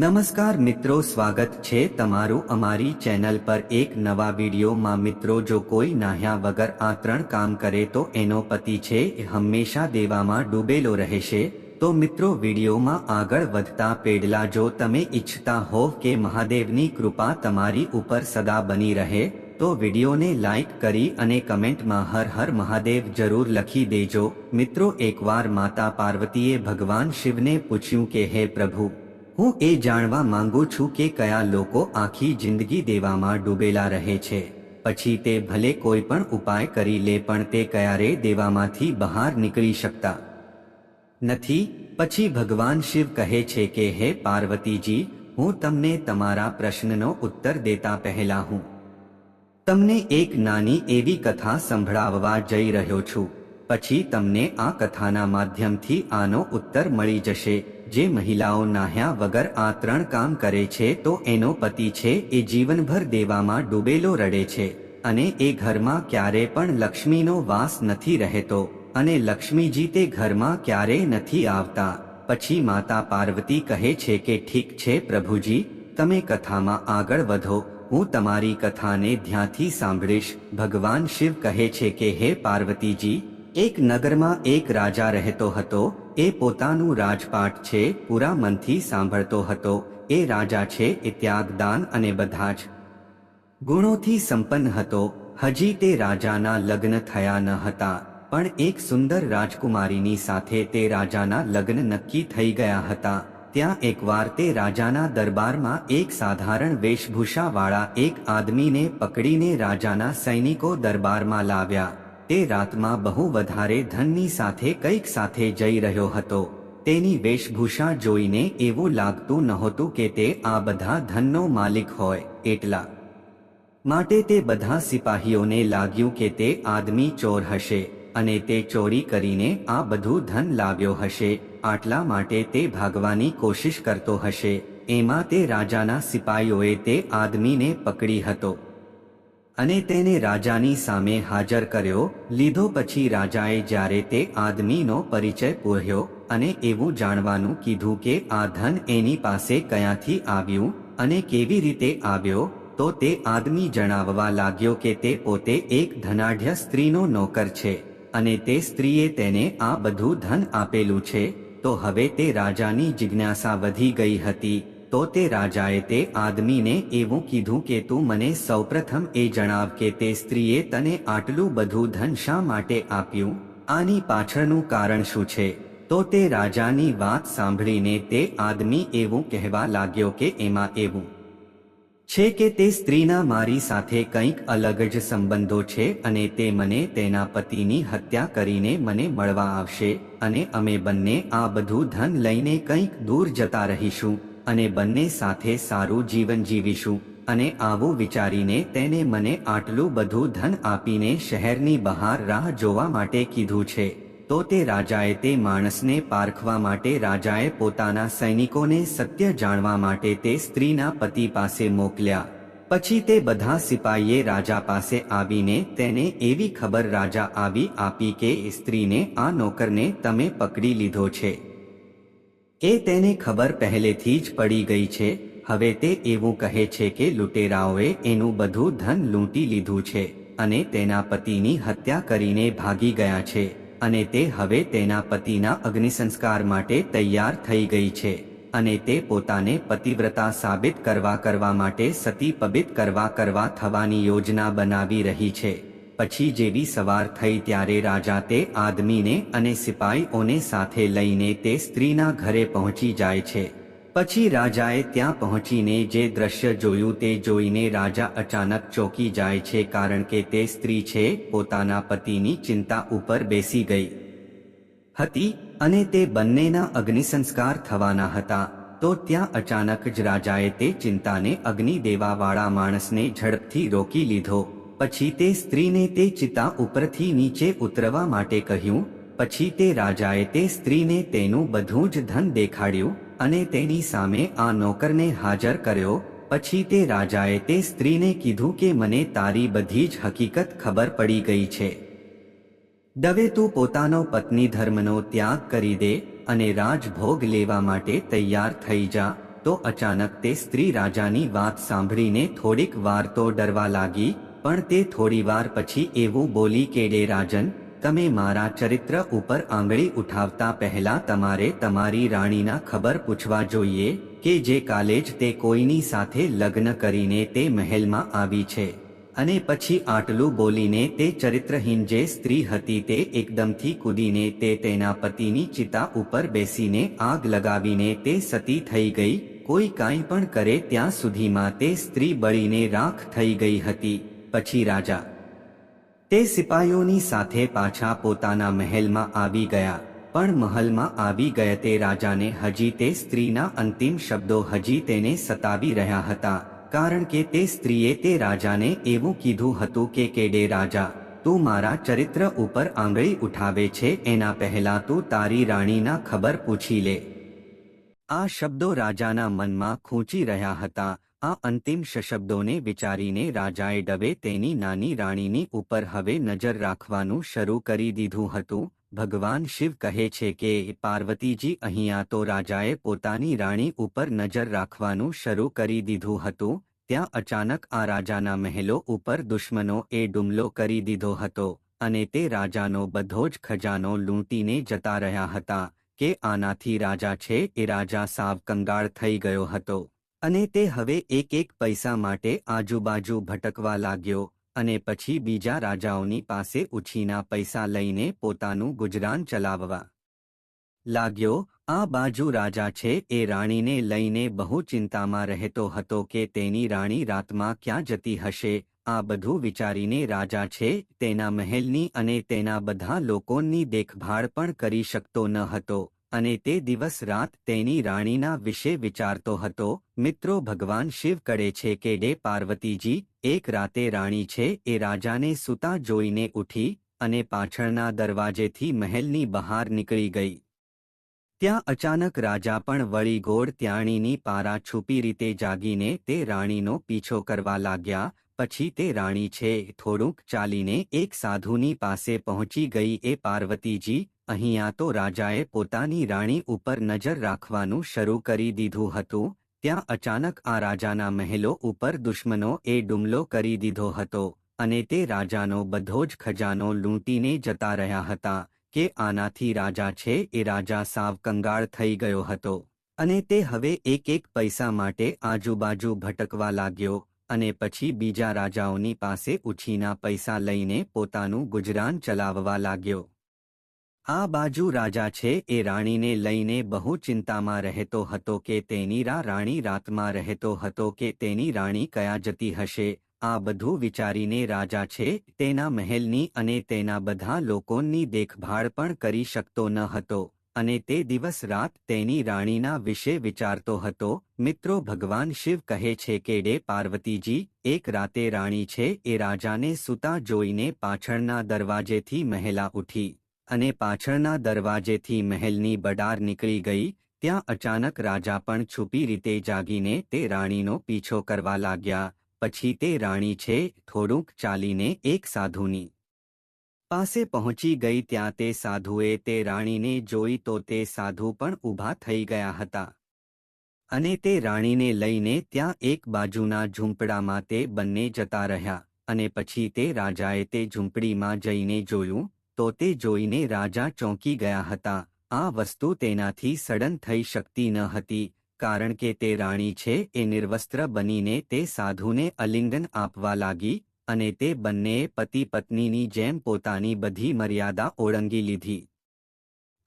નમસ્કાર મિત્રો, સ્વાગત છે તમારું અમારી ચેનલ પર. એક નવા વિડીયોમાં મિત્રો, જો કોઈ નાહ્યા વગર આ ત્રણ કામ કરે તો એનો પતિ છે એ હંમેશા દેવામાં ડૂબેલો રહેશે. તો મિત્રો, વિડીયોમાં આગળ વધતા પેડલા, જો તમે ઈચ્છતા હોવ કે મહાદેવની કૃપા તમારી ઉપર સદા બની રહે, તો વિડીયોને લાઇક કરી અને કમેન્ટમાં હર હર મહાદેવ જરૂર લખી દેજો. મિત્રો, એકવાર માતા પાર્વતીએ ભગવાન શિવને પૂછ્યું કે, હે પ્રભુ હું એ જાણવા માંગુ છું કે કયા લોકો આખી જિંદગી દેવામાં ડૂબેલા રહે છે. પછી તે ભલે કોઈ પણ ઉપાય કરી લે પણ તે ક્યારે દેવામાંથી બહાર નીકળી શકતા? નથી. પછી ભગવાન શિવ કહે છે કે, હે પાર્વતીજી, હું તમને તમારા પ્રશ્નનો ઉત્તર દેતા પહેલા હું તમને એક નાની એવી કથા સંભળાવવા જઈ રહ્યો છું. પછી તમને આ કથાના માધ્યમથી આનો ઉત્તર મળી જશે. જે મહિલાઓ નાહ્યા વગર આ ત્રણ કામ કરે છે, તો એનો પતિ છે, એ જીવનભર દેવામાં ડૂબેલો રડે છે. અને એ ઘરમાં ક્યારે પણ લક્ષ્મીનો વાસ નથી રહેતો. અને લક્ષ્મીજી તે ઘરમાં ક્યારે નથી આવતા. પછી માતા પાર્વતી કહે છે કે, ઠીક છે પ્રભુજી, તમે કથામાં આગળ વધો. હું તમારી કથાને ધ્યાનથી સાંભળીશ. ભગવાન શિવ કહે છે કે, હે પાર્વતીજી, એક નગરમાં એક રાજા રહેતો હતો. એ પોતાનું રાજપાટ છે, પૂરા મનથી સાંભળતો હતો. એ રાજા છે એ ત્યાગદાન અને બધા જ ગુણોથી સંપન્ન હતો. હજી તે રાજાના લગ્ન થયા ન હતા, પણ એક સુંદર રાજકુમારીની સાથે તે રાજાના લગ્ન નક્કી થઈ ગયા હતા. ત્યાં એકવાર તે રાજાના દરબારમાં એક સાધારણ વેશભૂષાવાળા એક આદમીને પકડીને રાજાના સૈનિકો દરબારમાં લાવ્યા. તે રાતમાં બહુ વધારે ધનની સાથે કંઈક સાથે જઈ રહ્યો હતો. તેની વેશભૂષા જોઈને એવું લાગતું નહોતું કે તે આ બધા ધનનો માલિક હોય, એટલા માટે તે બધા સિપાહીઓને લાગ્યું કે તે આદમી ચોર હશે, અને તે ચોરી કરીને આ બધું ધન લાવ્યો હશે, આટલા માટે તે ભાગવાની કોશિશ કરતો હશે. એમાં તે રાજાના સિપાહીઓએ તે આદમીને પકડી હતો. અને તેને રાજાની સામે હાજર કર્યો, લીધો પછી રાજાએ જ્યારે તે આદમીનો પરિચય પૂર્યો અને એવું જાણવાનું કીધું કે આ ધન એની પાસે કયાંથી આવ્યું અને કેવી રીતે આવ્યો, તો તે આદમી જણાવવા લાગ્યો કે તે પોતે એક ધનાઢ્ય સ્ત્રીનો નોકર છે અને તે સ્ત્રીએ તેને આ બધું ધન આપેલું છે, તો હવે તે રાજાની જિજ્ઞાસા વધી ગઈ હતી. તો તે રાજાએ તે આદમીને એવું કીધું કે તું મને સૌપ્રથમ એ જણાવ કે તે સ્ત્રીએ તને આટલું બધું ધન શા માટે આપ્યું? આની પાછળનું કારણ શું છે? તો તે રાજાની વાત સાંભળીને તે આદમી એવું કહેવા લાગ્યો કે એમાં એવું છે કે તે સ્ત્રીના મારી સાથે કંઈક અલગ જ સંબંધો છે અને તે મને તેના પતિની હત્યા કરીને મને મળવા આવશે અને અમે બંને આ બધું ધન લઈને કંઈક દૂર જતા રહીશું. અને બંને સાથે સારું જીવન જીવીશું અને આવું વિચારીને તેને મને આટલું બધું ધન આપીને શહેરની બહાર રાહ જોવા માટે કીધું છે. તો તે રાજાએ તે માણસને પારખવા માટે રાજાએ પોતાના સૈનિકોને સત્ય જાણવા માટે તે સ્ત્રીના પતિ પાસે મોકલ્યા. પછી તે બધા સિપાહીએ રાજા પાસે આવીને તેને એવી ખબર રાજા આવી આપી કે સ્ત્રીને આ નોકરને તમે પકડી લીધો છે. એ તેને ખબર પહેલેથી જ પડી ગઈ છે. હવે તે એવું કહે છે કે લૂંટેરાઓએ એનું બધું ધન લૂંટી લીધું છે અને તેના પતિની હત્યા કરીને ભાગી ગયા છે અને તે હવે તેના પતિના અગ્નિસંસ્કાર માટે તૈયાર થઈ ગઈ છે અને તે પોતાને પતિવ્રતા સાબિત કરવા કરવા માટે સતી પબિત કરવા કરવા થવાની યોજના બનાવી રહી છે. પછી જેવી સવાર થઈ ત્યારે રાજા તે આદમીને અને સિપાહીઓને સાથે લઈને તે સ્ત્રીના ઘરે પહોંચી જાય છે. પછી રાજાએ ત્યાં પહોંચીને જે દ્રશ્ય જોયું તે જોઈને રાજા અચાનક ચોકી જાય છે કારણ કે તે સ્ત્રી છે, પોતાના પતિની ચિંતા ઉપર બેસી ગઈ. હતી અને તે બંનેના અગ્નિસંસ્કાર થવાના હતા. તો ત્યાં અચાનક જ રાજાએ તે ચિંતાને અગ્નિ દેવાવાળા માણસને ઝડપથી રોકી લીધો. પછી તે સ્ત્રીને તે ચિતા ઉપરથી નીચે ઉતરવા માટે કહ્યું, પછી તે રાજાએ તે સ્ત્રીને તેનું બધું જ ધન દેખાડ્યું અને તેની સામે આ નોકરને હાજર કર્યો, પછી તે રાજાએ તે સ્ત્રીને કીધું કે મને તારી બધી જ હકીકત ખબર પડી ગઈ છે. દવે તું પોતાનો પત્ની ધર્મનો ત્યાગ કરી દે અને રાજભોગ લેવા માટે તૈયાર થઈ જા, તો અચાનક તે સ્ત્રી રાજાની વાત સાંભળીને થોડીક વાર તો ડરવા લાગી પણ તે થોડીવાર પછી એવું બોલી કે, ડે રાજન, તમે મારા ચરિત્ર ઉપર આંગળી ઉઠાવતા પહેલા તમારે તમારી રાણીના ખબર પૂછવા જોઈએ કે જે કાલે જ તે કોઈની સાથે લગ્ન કરીને તે મહેલમાં આવી છે. અને પછી આટલું બોલીને તે ચરિત્રહીન જે સ્ત્રી હતી તે એકદમથી કૂદીને તે તેના પતિની ચિતા ઉપર બેસીને આગ લગાવીને તે સતી થઈ ગઈ. કોઈ કાંઈ પણ કરે ત્યાં સુધીમાં તે સ્ત્રી બળીને રાખ થઈ ગઈ હતી. પછી રાજા, તે સિપાહીઓની સાથે પાછા પોતાના મહેલમાં આવી ગયા, પણ મહલમાં આવી ગયા તે રાજાને હજી તે સ્ત્રીના અંતિમ શબ્દો હજી તેને સતાવી રહ્યા હતા, કારણ કે તે સ્ત્રીએ તે રાજાને એવું કીધું હતું કે, કેડે રાજા, તું મારા ચરિત્ર ઉપર આંગળી ઉઠાવે છે, એના પહેલા તું તારી રાણીના ખબર પૂછી લે. આ શબ્દો રાજાના મનમાં ખૂંચી રહ્યા હતા આ અંતિમ શશબ્દોને વિચારીને રાજાએ ડબે તેની નાની રાણીની ઉપર હવે નજર રાખવાનું શરૂ કરી દીધું હતું. ભગવાન શિવ કહે છે કે, પાર્વતીજી અહીંયા તો રાજાએ પોતાની રાણી ઉપર નજર રાખવાનું શરૂ કરી દીધું હતું. ત્યાં અચાનક આ રાજાના મહેલો ઉપર દુશ્મનો એ ડુમલો કરી દીધો હતો અને તે રાજાનો બધો જ ખજાનો લૂંટીને જતા રહ્યા હતા કે આનાથી રાજા છે એ રાજા સાવ કંગાળ થઈ ગયો હતો. અને તે હવે એક એક પૈસા માટે આજુબાજુ ભટકવા લાગ્યો અને પછી બીજા રાજાઓની પાસે ઉછીના પૈસા લઈને પોતાનું ગુજરાન ચલાવવા લાગ્યો. આ બાજુ રાજા છે એ રાણીને લઈને બહુ ચિંતામાં રહેતો હતો કે તેની રાણી રાતમાં ક્યાં જતી હશે. આ બધું વિચારીને રાજા છે તેના મહેલની અને તેના બધા લોકોની દેખભાળ પણ કરી શકતો ન હતો. અને તે દિવસ રાત તેની રાણીના વિશે વિચારતો હતો, મિત્રો, ભગવાન શિવ કરે છે કે ડે પાર્વતીજી, એક રાતે રાણી છે એ રાજાને સૂતા જોઈને ઉઠી અને પાછળના દરવાજેથી મહેલની બહાર નીકળી ગઈ. ત્યાં અચાનક રાજા પણ વળી ગોળ ત્યાણીની પારા છુપી રીતે જાગીને તે રાણીનો પીછો કરવા લાગ્યા, પછી તે રાણી છે થોડુંક ચાલીને એક સાધુની પાસે પહોંચી ગઈ એ પાર્વતીજી અહીંયા તો રાજાએ પોતાની રાણી ઉપર નજર રાખવાનું શરૂ કરી દીધું હતું, ત્યાં અચાનક આ રાજાના મહેલો ઉપર દુશ્મનો એ ડુમલો કરી દીધો હતો અને તે રાજાનો બધો જ ખજાનો લૂંટીને જતા રહ્યા હતા કે આનાથી રાજા છે એ રાજા સાવ કંગાળ થઈ ગયો હતો. અને તે હવે એક એક પૈસા માટે આજુબાજુ ભટકવા લાગ્યો અને પછી બીજા રાજાઓની પાસે ઉછીના પૈસા લઈને પોતાનું ગુજરાન ચલાવવા લાગ્યો. આ બાજુ રાજા છે એ રાણીને લઈને બહુ ચિંતામાં રહેતો હતો કે તેની રા, રાણી રાતમાં રહેતો હતો કે તેની રાણી કયા જતી હશે. આ બધું વિચારીને રાજા છે તેના મહેલની અને તેના બધા લોકોની દેખભાળ પણ કરી શકતો ન હતો. અને તે દિવસ રાત તેની રાણીના વિશે વિચારતો હતો. મિત્રો, ભગવાન શિવ કહે છે કે, ડે પાર્વતીજી, એક રાતે રાણી છે એ રાજાને સૂતા જોઈને પાછળના દરવાજેથી મહેલા ઉઠી. અને પાછળના દરવાજેથી મહેલની બડાર નીકળી ગઈ, ત્યાં અચાનક રાજા પણ છુપી રીતે જાગીને તે રાણીનો પીછો કરવા લાગ્યા, પછી તે રાણી છે, થોડુંક ચાલીને એક સાધુની પાસે પહોંચી ગઈ ત્યાં તે સાધુએ તે રાણીને જોઈ તો તે સાધુ પણ ઊભા થઈ ગયા હતા. અને તે રાણીને લઈને ત્યાં એક બાજુના ઝૂંપડામાં તે બંને જતા રહ્યા, અને પછી તે રાજાએ તે ઝૂંપડીમાં જઈને જોયું તો તે જોઈને રાજા ચોંકી ગયા હતા. આ વસ્તુ તેનાથી સડન થઈ શકતી ન હતી, કારણ કે તે રાણી છે એ નિર્વસ્ત્ર બનીને તે સાધુને અલિંગન આપવા લાગી અને તે બંનેએ પતિ પત્નીની જેમ પોતાની બધી મર્યાદા ઓળંગી લીધી.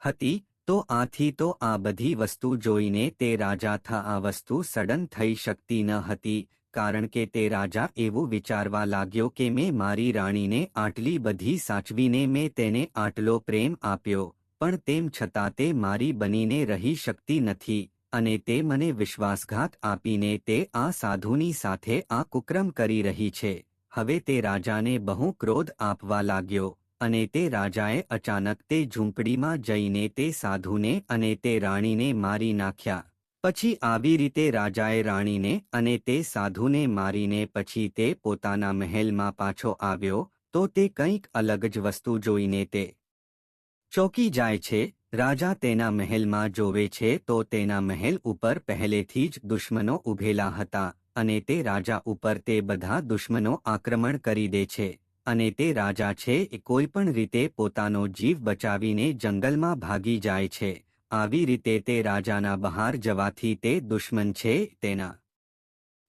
હતી, તો આથી તો આ બધી વસ્તુ જોઈને તે રાજા થા, આ વસ્તુ સડન થઈ શકતી ન હતી કારણ કે તે રાજા એવું વિચારવા લાગ્યો કે મેં મારી રાણીને આટલી બધી સાચવીને મેં તેને આટલો પ્રેમ આપ્યો, પણ તેમ છતાં તે મારી બનીને રહી શકતી નથી અને તે મને વિશ્વાસઘાત આપીને તે આ સાધુની સાથે આ કુક્રમ કરી રહી છે. હવે તે રાજાને બહુ ક્રોધ આપવા લાગ્યો અને તે રાજાએ અચાનક તે ઝૂંપડીમાં જઈને તે સાધુને અને તે રાણીને મારી નાખ્યા. પછી આવી રીતે રાજાએ રાણીને અને તે સાધુને મારીને પછી તે પોતાના મહેલમાં પાછો આવ્યો, તો તે કંઈક અલગ જ વસ્તુ જોઈને તે ચોકી જાય છે. રાજા તેના મહેલમાં જોવે છે તો તેના મહેલ ઉપર પહેલેથી જ દુશ્મનો ઊભેલા હતા અને તે રાજા ઉપર તે બધા દુશ્મનો આક્રમણ કરી દે છે અને તે રાજા છે એ કોઈપણ રીતે પોતાનો જીવ બચાવીને જંગલમાં ભાગી જાય છે. આવી રીતે તે રાજાના બહાર જવાથી તે દુશ્મન છે તેના.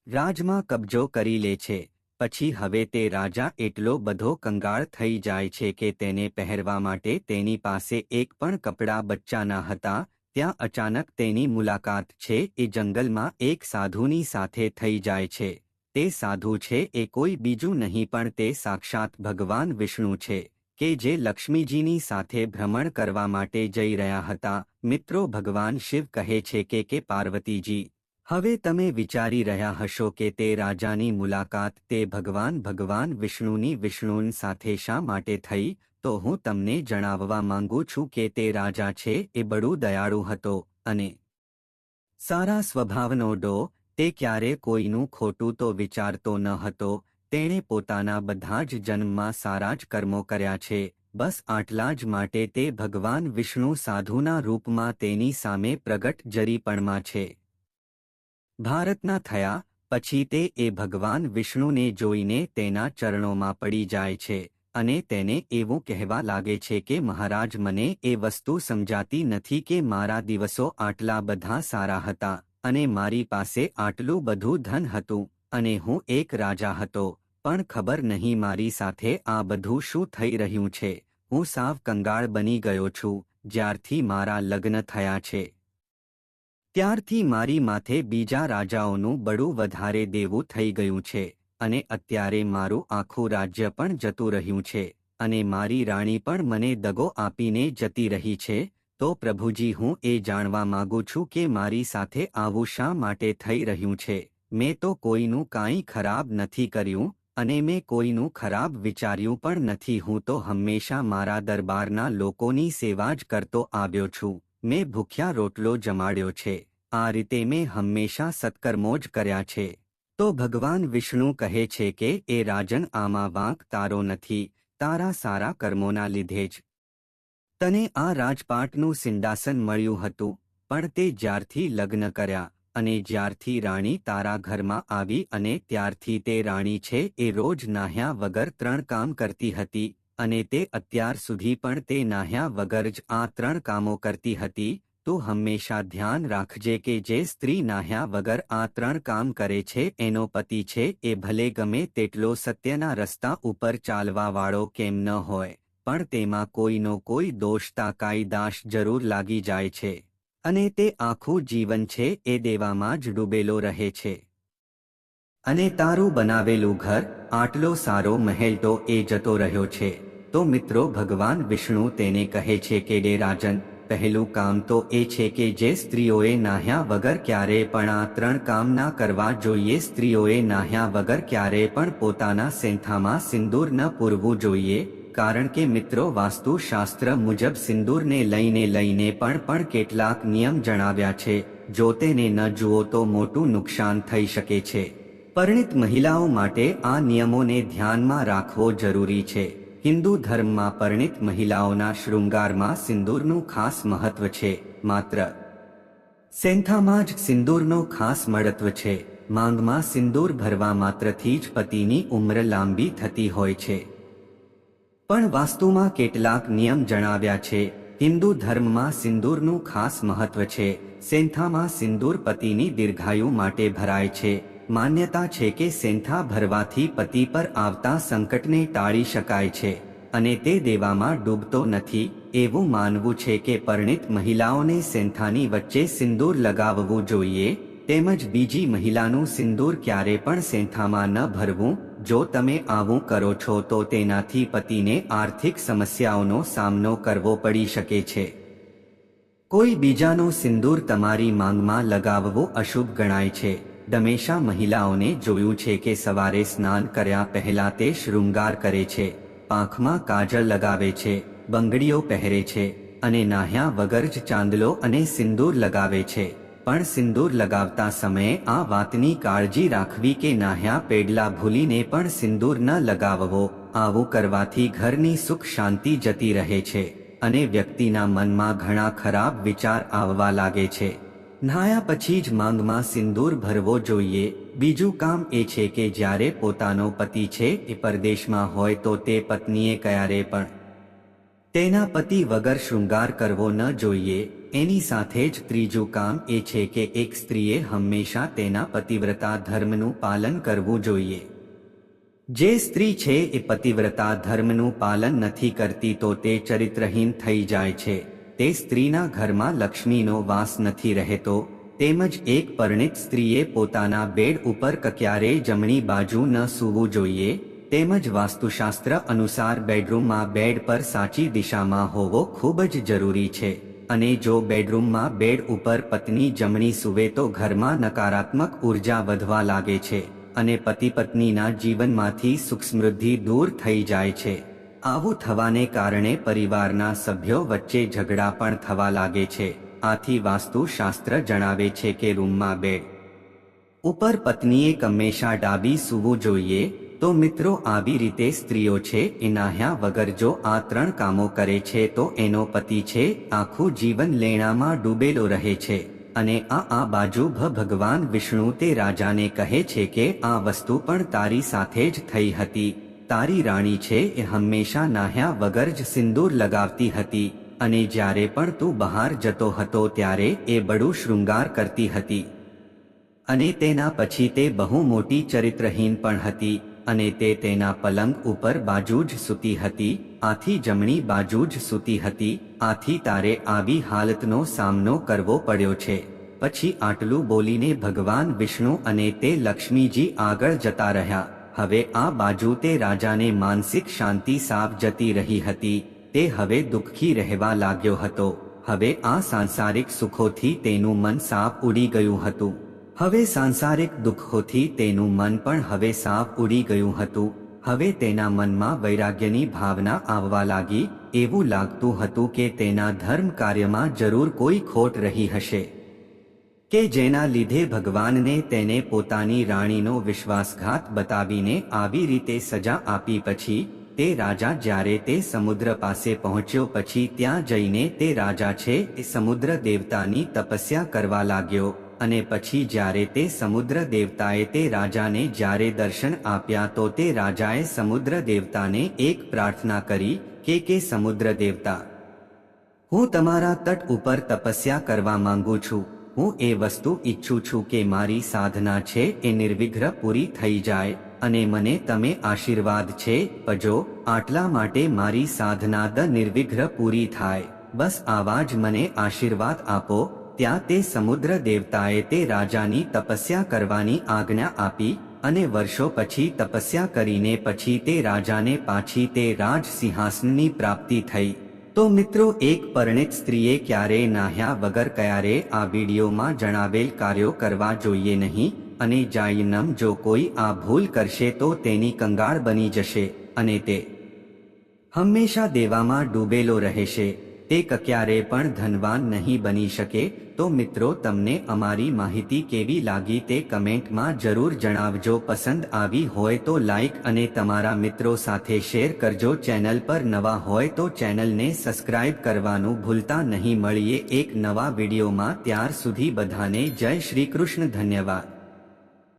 રાજમાં કબજો કરી લે છે, પછી હવે તે રાજા એટલો બધો કંગાળ થઈ જાય છે કે તેને પહેરવા માટે તેની પાસે એક પણ કપડાં બચ્ચાના હતા, ત્યાં અચાનક તેની મુલાકાત છે એ જંગલમાં એક સાધુની સાથે થઈ જાય છે. તે સાધુ છે એ કોઈ બીજું નહીં પણ તે સાક્ષાત ભગવાન વિષ્ણુ છે. કે જે લક્ષ્મીજીની સાથે ભ્રમણ કરવા માટે જઈ રહ્યા હતા, મિત્રો ભગવાન શિવ કહે છે કે કે પાર્વતીજી, હવે તમે વિચારી રહ્યા હશો કે તે રાજાની મુલાકાત તે ભગવાન ભગવાન વિષ્ણુની વિષ્ણુન સાથે શા માટે થઈ, તો હું તમને જણાવવા માંગુ છું કે તે રાજા છે એ બડું દયાળુ હતો અને સારા સ્વભાવનો ડો, તે ક્યારે કોઈનું ખોટું તો વિચારતો ન હતો તેણે પોતાના બધા જ જન્મમાં સારા જ કર્મો કર્યા છે. બસ આટલા જ માટે તે ભગવાન વિષ્ણુ સાધુના રૂપમાં તેની સામે પ્રગટ જરીપણમાં છે. ભારતના થયા, પછી તે એ ભગવાન વિષ્ણુને જોઈને તેના ચરણોમાં પડી જાય છે અને તેને એવું કહેવા લાગે છે કે, મહારાજ, મને એ વસ્તુ સમજાતી નથી કે મારા દિવસો આટલા બધા સારા હતા અને મારી પાસે આટલું બધું ધન હતું અને હું એક રાજા હતો. પણ ખબર નહીં મારી સાથે આ બધું શું થઈ રહ્યું છે. હું સાવ કંગાળ બની ગયો છું, જ્યારથી મારા લગ્ન થયા છે. ત્યારથી મારી માથે બીજા રાજાઓનું બડું વધારે દેવું થઈ ગયું છે, અને અત્યારે મારું આખું રાજ્ય પણ જતું રહ્યું છે, અને મારી રાણી પણ મને દગો આપીને જતી રહી છે, તો પ્રભુજી હું એ જાણવા માંગુ છું કે મારી સાથે આવું શા માટે થઈ રહ્યું છે? મેં તો કોઈનું કાંઈ ખરાબ નથી કર્યું અને મેં કોઈનું ખરાબ વિચાર્યું પણ નથી. હું તો હંમેશા મારા દરબારના લોકોની સેવા જ કરતો આવ્યો છું. મેં ભૂખ્યા રોટલો જમાડ્યો છે. આ રીતે મેં હંમેશા સત્કર્મો જ કર્યા છે. તો ભગવાન વિષ્ણુ કહે છે કે, એ રાજન, આમાં વાંક તારો નથી. તારા સારા કર્મોના લીધે જ. તને આ રાજપાટનું સિંડાસન મળ્યું હતું, પણ તે જ્યારથી લગ્ન કર્યા. અને જ્યારથી રાણી તારા ઘરમાં આવી અને ત્યારથી તે રાણી છે એ રોજ નાહ્યા વગર ત્રણ કામ કરતી હતી અને તે અત્યાર સુધી પણ તે નાહ્યા વગર જ આ ત્રણ કામો કરતી હતી, તો હંમેશા ધ્યાન રાખજે કે જે સ્ત્રી નાહ્યા વગર આ ત્રણ કામ કરે છે એનો પતિ છે એ ભલે ગમે તેટલો સત્યના રસ્તા ઉપર ચાલવાવાળો કેમ ન હોય, પણ તેમાં કોઈનો કોઈ દોષતા કાયદાશ જરૂર લાગી જાય છે. અને તે આખું જીવન છે એ દેવામાં જ ડૂબેલો રહે છે. અને તારું બનાવેલું ઘર, આટલો સારો મહેલ તો એ જતો રહ્યો છે. તો મિત્રો, ભગવાન વિષ્ણુ તેને કહે છે કે, ડે રાજન, પહેલું કામ તો એ છે કે જે સ્ત્રીઓએ નાહ્યા વગર ક્યારે પણ આ ત્રણ કામ ના કરવા જોઈએ. સ્ત્રીઓએ નાહ્યા વગર ક્યારે પણ પોતાના સેંથામાં સિંદૂર ન પૂરવું જોઈએ. કારણ કે મિત્રો, વાસ્તુશાસ્ત્ર મુજબ સિંદૂરને લઈને લઈને પણ પણ કેટલાક નિયમ જણાવ્યા છે. જો તેને ન જુઓ તો મોટું નુકસાન થઈ શકે છે. પરિણિત મહિલાઓ માટે આ નિયમોને ધ્યાનમાં રાખવો જરૂરી છે. હિન્દુ ધર્મમાં પરિણિત મહિલાઓના શૃંગારમાં સિંદૂરનું ખાસ મહત્વ છે. માત્ર સેન્થામાં જ સિંદૂરનો ખાસ મળત્વ છે. માંગમાં સિંદૂર ભરવા માત્રથી જ પતિની ઉંમર લાંબી થતી હોય છે. પણ વાસ્તુમાં કેટલાક નિયમ જણાવ્યા છે. હિન્દુ ધર્મમાં સિંદૂરનું ખાસ મહત્વ છે. સેન્થામાં સિંદૂર પતિની દીર્ઘાયુ માટે ભરાય છે. માન્યતા છે કે સેંથા ભરવાથી પતિ પર આવતા સંકટને ટાળી શકાય છે અને તે દેવામાં ડૂબતો નથી. એવું માનવું છે કે પરિણિત મહિલાઓને સેંથાની વચ્ચે સિંદૂર લગાવવું જોઈએ, તેમજ બીજી મહિલાનું સિંદૂર ક્યારે પણ સેંથામાં ન ભરવું જો તમે આવું કરો છો તો તેનાથી પતિને આર્થિક સમસ્યાઓનો સામનો કરવો પડી શકે છે. કોઈ બીજાનો સિંદૂર તમારી માંગમાં લગાવવો અશુભ ગણાય છે. દમેશા મહિલાઓને જોયું છે કે સવારે સ્નાન કર્યા પહેલા તે શૃંગાર કરે છે. પાંખમાં કાજળ લગાવે છે, બંગડીઓ પહેરે છે અને નાહ્યા વગર જ ચાંદલો અને સિંદૂર લગાવે છે. પણ સિંદૂર લગાવતા સમયે આ વાતની કાળજી રાખવી કે નાહ્યા પેડલા ભૂલીને પણ સિંદૂર ન લગાવવો, આવું કરવાથી ઘરની સુખ શાંતિ જતી રહે છે અને વ્યક્તિના મનમાં ઘણા ખરાબ વિચાર આવવા લાગે છે. નહાયા પછી જ માંગમાં સિંદૂર ભરવો જોઈએ. બીજું કામ એ છે કે જ્યારે પોતાનો પતિ છે એ પરદેશમાં હોય તો તે પત્નીએ ક્યારે પણ તેના પતિ વગર શૃંગાર કરવો ન જોઈએ. એની સાથે જ ત્રીજું કામ એ છે કે એક સ્ત્રીએ હંમેશા તેના પતિવ્રતા ધર્મનું પાલન કરવું જોઈએ. જે સ્ત્રી છે એ પતિવ્રતા ધર્મનું પાલન નથી કરતી તો તે ચરિત્રહીન થઈ જાય છે. તે સ્ત્રીના ઘરમાં લક્ષ્મીનો વાસ નથી રહેતો, તેમજ એક પરિણિત સ્ત્રીએ પોતાના બેડ ઉપર ક્યારેય જમણી બાજુ ન સૂવું જોઈએ, તેમજ વાસ્તુશાસ્ત્ર અનુસાર બેડરૂમમાં બેડ પર સાચી દિશામાં હોવો ખૂબ જ જરૂરી છે. અને જો બેડરૂમમાં બેડ ઉપર પત્ની જમણી સૂવે તો ઘરમાં નકારાત્મક ઊર્જા વધવા લાગે છે અને પતિ પત્નીના જીવનમાંથી સુખ સમૃદ્ધિ દૂર થઈ જાય છે. આવું થવાને કારણે પરિવારના સભ્યો વચ્ચે ઝઘડા પણ થવા લાગે છે. આથી વાસ્તુશાસ્ત્ર જણાવે છે કે રૂમમાં બેડ ઉપર પત્નીએ હંમેશા ડાબી સૂવું જોઈએ તો મિત્રો, આવી રીતે સ્ત્રીઓ છે એ નાહ્યા વગર જો આ ત્રણ કામો કરે છે, તો એનો પતિ છે, આખું જીવન લેણામાં ડૂબેલો રહે છે. અને આ આ બાજુ ભગવાન વિષ્ણુ તે રાજાને કહે છે કે, આ વસ્તુ પણ તારી સાથે જ થઈ હતી. તારી રાણી છે, એ હંમેશા નાહ્યા વગર જ સિંદૂર લગાવતી હતી. અને જ્યારે પણ તું બહાર જતો હતો, ત્યારે એ બડું શૃંગાર કરતી હતી. અને તેના પછી તે બહુ મોટી ચરિત્રહીન પણ હતી. અને તે તેના પલંગ ઉપર બાજુ જ સૂતી હતી, આથી જમણી બાજુ જ સૂતી હતી, આથી તારે આવી હાલતનો સામનો કરવો પડ્યો છે. પછી આટલું બોલીને ભગવાન વિષ્ણુ અને તે લક્ષ્મીજી આગળ જતા રહ્યા. હવે આ બાજુ તે રાજાને માનસિક શાંતિ સાફ જતી રહી હતી, તે હવે દુઃખી રહેવા લાગ્યો હતો. હવે આ સાંસારિક સુખોથી તેનું મન સાફ ઉડી ગયું હતું. હવે સાંસારિક દુઃખોથી તેનું મન પણ હવે સાફ ઉડી ગયું હતું. હવે તેના મનમાં વૈરાગ્યની ભાવના આવવા લાગી, એવું લાગતું હતું કે તેના ધર્મ કાર્યમાં જરૂર કોઈ ખોટ રહી હશે. કે જેના લીધે ભગવાનને તેને પોતાની રાણીનો વિશ્વાસઘાત બતાવીને આવી રીતે સજા આપી પછી, તે રાજા જ્યારે તે સમુદ્ર પાસે પહોંચ્યો પછી ત્યાં જઈને તે રાજા છે એ સમુદ્ર દેવતાની તપસ્યા કરવા લાગ્યો. અને પછી જ્યારે તે સમુદ્ર દેવતાએ તે રાજાને જ્યારે દર્શન આપ્યા તો તે રાજાએ સમુદ્ર દેવતાને એક પ્રાર્થના કરી કે કે સમુદ્ર દેવતા, હું તમારા તટ ઉપર તપસ્યા કરવા માંગુ છું. હું એ વસ્તુ ઈચ્છું છું કે મારી સાધના છે એ નિર્વિઘ્ર પૂરી થઈ જાય અને મને તમે આશીર્વાદ છે, પજો, આટલા માટે મારી સાધના દ નિર્વિઘ્ર પૂરી થાય. બસ આવા જ મને આશીર્વાદ આપો. ત્યાં તે સમુદ્ર દેવતાએ તે રાજાની તપસ્યા કરવાની આજ્ઞા આપી અને વર્ષો પછી તપસ્યા કરીને પછી તે રાજાને પાછી તે રાજ સિંહાસનની પ્રાપ્તિ થઈ. તો મિત્રો, એક પરણિત સ્ત્રીએ ક્યારેય નાહ્યા વગર ક્યારે આ વિડીયોમાં જણાવેલ કાર્યો કરવા જોઈએ નહીં અને જાયનમ જો કોઈ આ ભૂલ કરશે તો તેની કંગાળ બની જશે અને તે હંમેશા દેવામાં ડૂબેલો રહેશે. તે ક્યારે પણ ધનવાન નહીં બની શકે, તો મિત્રો તમને અમારી માહિતી કેવી લાગી તે કમેન્ટમાં જરૂર જણાવજો. પસંદ આવી હોય તો લાઇક અને તમારા મિત્રો સાથે શેર કરજો. ચેનલ પર નવા હોય તો ચેનલને સબસ્ક્રાઇબ કરવાનું ભૂલતા નહીં. મળીએ એક નવા વિડીયોમાં. ત્યાર સુધી બધાને જય શ્રી કૃષ્ણ. ધન્યવાદ.